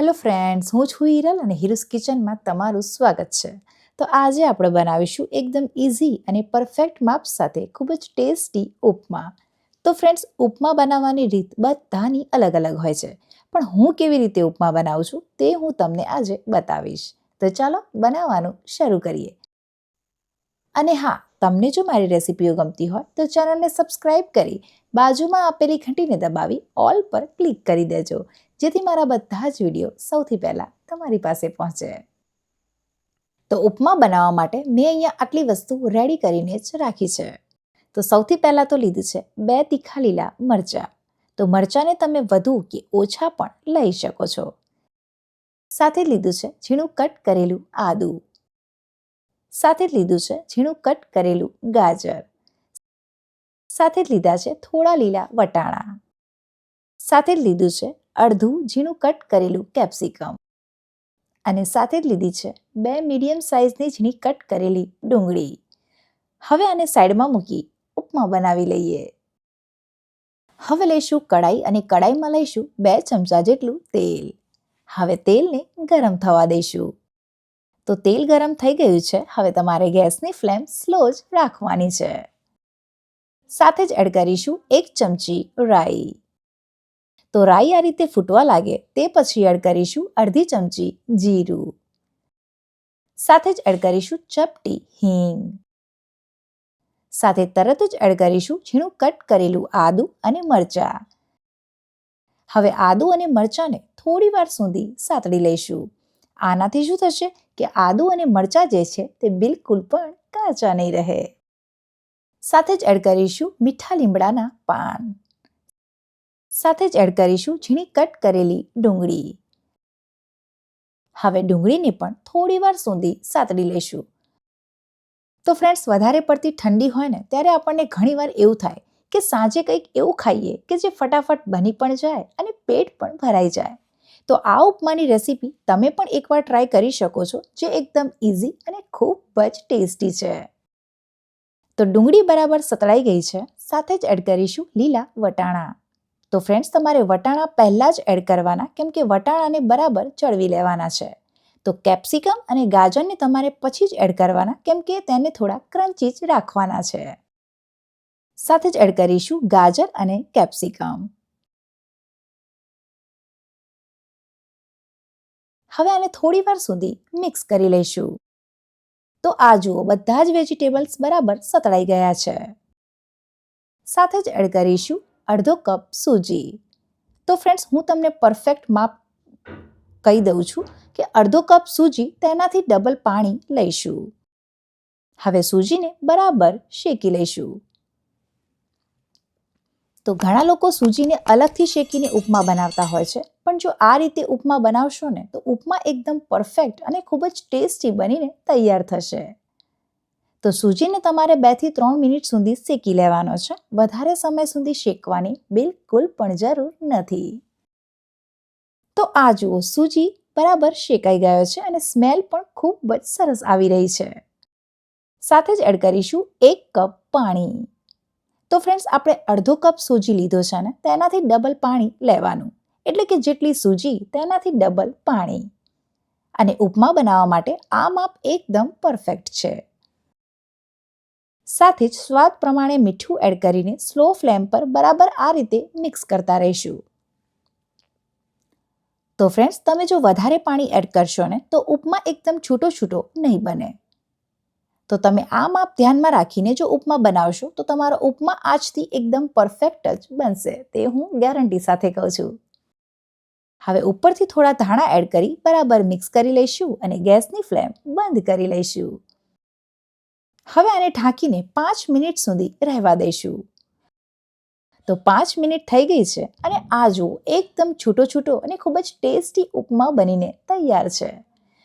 Hello friends, હું છું હિરલ અને હિરુસ કિચનમાં તમારું સ્વાગત છે. તો આજે આપણે બનાવીશું એકદમ ઇઝી અને પરફેક્ટ માપ સાથે ખૂબ જ ટેસ્ટી ઉપમા. તો ફ્રેન્ડ્સ, ઉપમા બનાવવાની રીત બધાની અલગ અલગ હોય છે. પણ હું કેવી રીતે ઉપમા બનાવું છું તે હું તમને આજે બતાવીશ. તો ચાલો બનાવવાનું શરૂ કરીએ. અને હા તમને જો મારી રેસિપીઓ ગમતી હોય, તો ચેનલને સબસ્ક્રાઇબ કરી બાજુમાં આપેલી ઘંટીને દબાવી ઓલ પર ક્લિક કરી દેજો. જેથી મારા બધા જ વીડિયો સૌથી પહેલાં તમારી પાસે પહોંચે. તો ઉપમા બનાવવા માટે મેં અહીંયા આટલી વસ્તુ રેડી કરીને જ રાખી છે. તો સૌથી પહેલાં તો લીધું છે બે તીખા લીલા મરચાં. તો મરચાંને તમે વધુ કે ઓછા પણ લઈ શકો છો. સાથે લીધું છે ઝીણું કટ કરેલું આદું. સાથે જ લીધું છે ઝીણું કટ કરેલું ગાજર. સાથે જ લીધા છે થોડા લીલા વટાણા. સાથે જ લીધું છે અડધું ઝીણું કટ કરેલું કેપ્સિકમ. અને સાથે જ લીધી છે બે મીડિયમ સાઇઝની ઝીણી કટ કરેલી ડુંગળી. હવે આને સાઈડમાં મૂકી ઉપમા બનાવી લઈએ. હવે લઈશું કડાઈ અને કડાઈમાં લઈશું બે ચમચા જેટલું તેલ. હવે તેલને ગરમ થવા દઈશું. તો તેલ ગરમ થઈ ગયું છે. હવે તમારે ગેસની ફ્લેમ સ્લો જ રાખવાની છે. સાથે જ એડ કરીશું એક ચમચી રાઈ. તો રાઈ આ રીતે ફૂટવા લાગે તે પછી એડ કરીશું અડધી ચમચી જીરું. સાથે જ એડ કરીશું ચપટી હિંગ. સાથે તરત જ એડ કરીશું ઝીણું કટ કરેલું આદું અને મરચાં. હવે આદું અને મરચાંને થોડી વાર સુધી સાતડી લઈશું. આનાથી શું થશે? કે આદુ અને મરચાં જે છે તે બિલકુલ પણ કાચા નહીં રહે. સાથે જ એડ કરીશું મીઠા લીમડાના પાન. સાથે જ એડ કરીશું ઝીણી કટ કરેલી ડુંગળી. હવે ડુંગળીને પણ થોડી વાર સુધી સાતડી લઈશું તો ફ્રેન્ડ્સ વધારે પડતી ઠંડી હોય ને, ત્યારે આપણને ઘણીવાર એવું થાય કે સાંજે કંઈક એવું ખાઈએ કે જે ફટાફટ બની પણ જાય અને પેટ પણ ભરાઈ જાય. તો આ ઉપમાની રેસીપી તમે પણ એકવાર ટ્રાય કરી શકો છો, જે એકદમ ઇઝી અને ખૂબ જ ટેસ્ટી છે. તો ડુંગળી બરાબર સતળાઈ ગઈ છે, સાથે જ એડ કરીશું લીલા વટાણા. તો ફ્રેન્ડ્સ તમારે વટાણા પહેલાં જ એડ કરવાના, કેમ કે વટાણાને બરાબર ચડવી લેવાના છે. તો કેપ્સિકમ અને ગાજરને તમારે પછી જ એડ કરવાના, કેમ કે તેને થોડા ક્રન્ચી જ રાખવાના છે. સાથે જ એડ કરીશું ગાજર અને કેપ્સિકમ હવે આને થોડી વાર સુધી મિક્સ કરી લઈશું. તો આ જુઓ, બધા જ વેજીટેબલ્સ બરાબર સતળાઈ ગયા છે. સાથે જ એડ કરીશું અડધો કપ સૂજી તો ફ્રેન્ડ્સ હું તમને પરફેક્ટ માપ કહી દઉં છું કે અડધો કપ સૂજી તેનાથી ડબલ પાણી લઈશું. હવે સૂજીને બરાબર શેકી લઈશું. તો ઘણા લોકો સૂજીને અલગથી શેકીને ઉપમા બનાવતા હોય છે. પણ જો આ રીતે ઉપમા બનાવશો ને, તો ઉપમા એકદમ પરફેક્ટ અને ખૂબ જ ટેસ્ટી બનીને તૈયાર થશે. તો સૂજીને તમારે બેથી ત્રણ મિનિટ સુધી શેકી લેવાનો છે. વધારે સમય સુધી શેકવાની બિલકુલ પણ જરૂર નથી. તો આ જુઓ, સૂજી બરાબર શેકાઈ ગયો છે અને સ્મેલ પણ ખૂબ જ સરસ આવી રહી છે. સાથે જ એડ કરીશું એક કપ પાણી. તો ફ્રેન્ડ્સ આપણે અડધો કપ સૂજી લીધો છે ને, તેનાથી ડબલ પાણી લેવાનું. એટલે કે જેટલી સૂજી, તેનાથી ડબલ પાણી. અને ઉપમા બનાવવા માટે આ માપ એકદમ પરફેક્ટ છે. સાથે જ સ્વાદ પ્રમાણે મીઠું એડ કરીને સ્લો ફ્લેમ પર બરાબર આ રીતે મિક્સ કરતા રહીશું. તો ફ્રેન્ડ્સ તમે જો વધારે પાણી એડ કરશો ને, તો ઉપમા એકદમ છૂટો છૂટો નહીં બને. તો તમે આ માપ ધ્યાનમાં રાખીને જો ઉપમા બનાવશો, તો તમારો ઉપમા આજથી એકદમ પરફેક્ટ જ બનશે. તે હું ગેરંટી સાથે કહું છું. હવે ઉપરથી થોડા ધાણા એડ કરી બરાબર મિક્સ કરી લઈશું અને ગેસની ફ્લેમ બંધ કરી લઈશું. હવે આને ઢાંકીને પાંચ મિનિટ સુધી રહેવા દઈશું. તો પાંચ મિનિટ થઈ ગઈ છે અને આ જુઓ, એકદમ છૂટો છૂટો અને ખૂબ જ ટેસ્ટી ઉપમા બનીને તૈયાર છે.